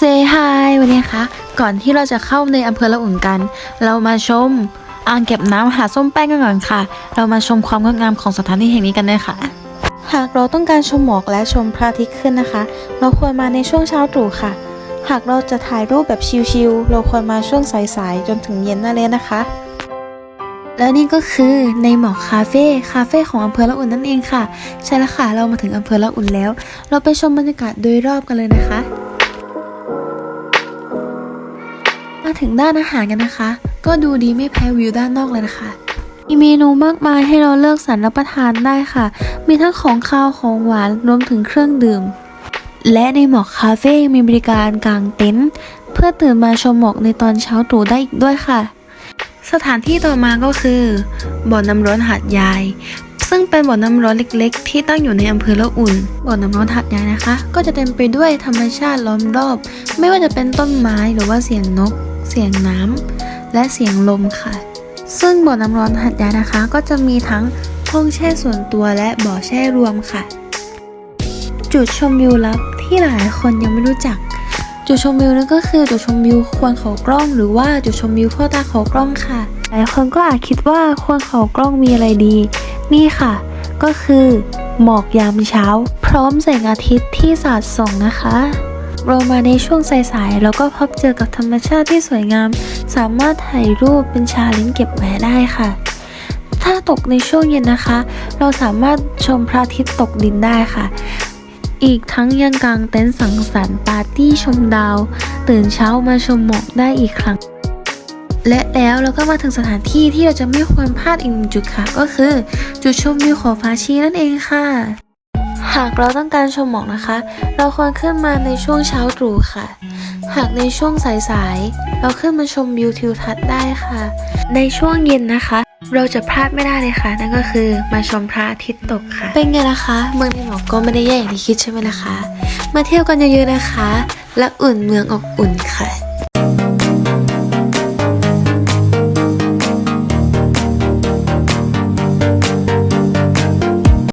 จฮายวันนี้คะ ก่อนที่เราจะเข้าในอำเภอละอุ่นกัน เรามาชมอ่างเก็บน้ำหาส้มแป้งกันก่อนค่ะ เรามาชมความงดงามของสถานที่แห่งนี้กันเลยค่ะ หากเราต้องการชมหมอกและชมพระอาทิตย์ขึ้นนะคะ เราควรมาในช่วงเช้าตรู่ค่ะ หากเราจะถ่ายรูปแบบชิลๆเราควรมาช่วงสายๆจนถึงเย็นนั่นเลยนะคะ และนี่ก็คือในหมอกคาเฟ่คาเฟ่ของอำเภอละอุ่นนั่นเองค่ะ ใช่แล้วค่ะเรามาถึงอำเภอละอุ่นแล้ว เราไปชมบรรยากาศโดยรอบกันเลยนะคะ มาถึงด้านอาหารกันนะคะ ก็ดูดีไม่แพ้วิวด้านนอกเลยนะคะมีเมนูมากมายให้เราเลือกสรรรับประทานได้ค่ะ มีทั้งของข้าวของหวานรวมถึงเครื่องดื่ม และในหมอกคาเฟ่มีบริการกางเต็นท์เพื่อตื่นมาชมหมอกในตอนเช้าตรู่ได้อีกด้วยค่ะ สถานที่ต่อมาก็คือบ่อน้ำร้อนหาดยาย ซึ่งเป็นบ่อน้ำร้อนเล็กๆ ที่ตั้งอยู่ในอำเภอละอุ่น บ่อน้ำร้อนหาดยายนะคะ ก็จะเต็มไปด้วยธรรมชาติล้อมรอบ ไม่ว่าจะเป็นต้นไม้หรือว่าเสียงนก เสียงน้ำและเสียงลมค่ะ ซึ่งบ่อน้ำร้อนหาดยานะคะ ก็จะมีทั้งห้องแช่ส่วนตัวและบ่อแช่รวมค่ะ จุดชมวิวลับที่หลายคนยังไม่รู้จัก จุดชมวิวนั่นก็คือจุดชมวิวควรเขากล้อง หรือว่าจุดชมวิวพ่อตาเขากล้องค่ะ หลายคนก็อาจคิดว่าควรเขากล้องมีอะไรดี นี่ค่ะ ก็คือหมอกยามเช้า พร้อมแสงอาทิตย์ที่สาดส่องนะคะ เรามาในช่วงสายๆแล้วก็พบเจอกับธรรมชาติที่สวยงาม สามารถถ่ายรูปเป็นชาลนจ์เก็บไว้ได้ค่ะ ถ้าตกในช่วงเย็นนะคะ เราสามารถชมพระอาทิตย์ตกดินได้ค่ะ อีกทั้งยังกางเต็นท์สังสรรค์ปาร์ตี้ชมดาว ตื่นเช้ามาชมหมอกได้อีกครั้ง และแล้วเราก็มาถึงสถานที่ที่เราจะไม่ควรพลาดอีกหนึ่งจุดค่ะ ก็คือ จุดชมวิวขาฟ้าชีนั่นเองค่ะ หากเราต้องการชมหมอกนะคะ เราควรขึ้นมาในช่วงเช้าตรู่ค่ะ หากในช่วงสายๆ เราขึ้นมาชมวิวทิวทัศน์ได้ค่ะ ในช่วงเย็นนะคะ เราจะพลาดไม่ได้เลยค่ะ นั่นก็คือมาชมพระอาทิตย์ตกค่ะ เป็นไงล่ะคะ เมืองในหมอกก็ไม่ได้แย่อย่างที่คิดใช่ไหมล่ะคะ มาเที่ยวกันเยอะๆนะคะ และอุ่นเมืองอบอุ่นค่ะ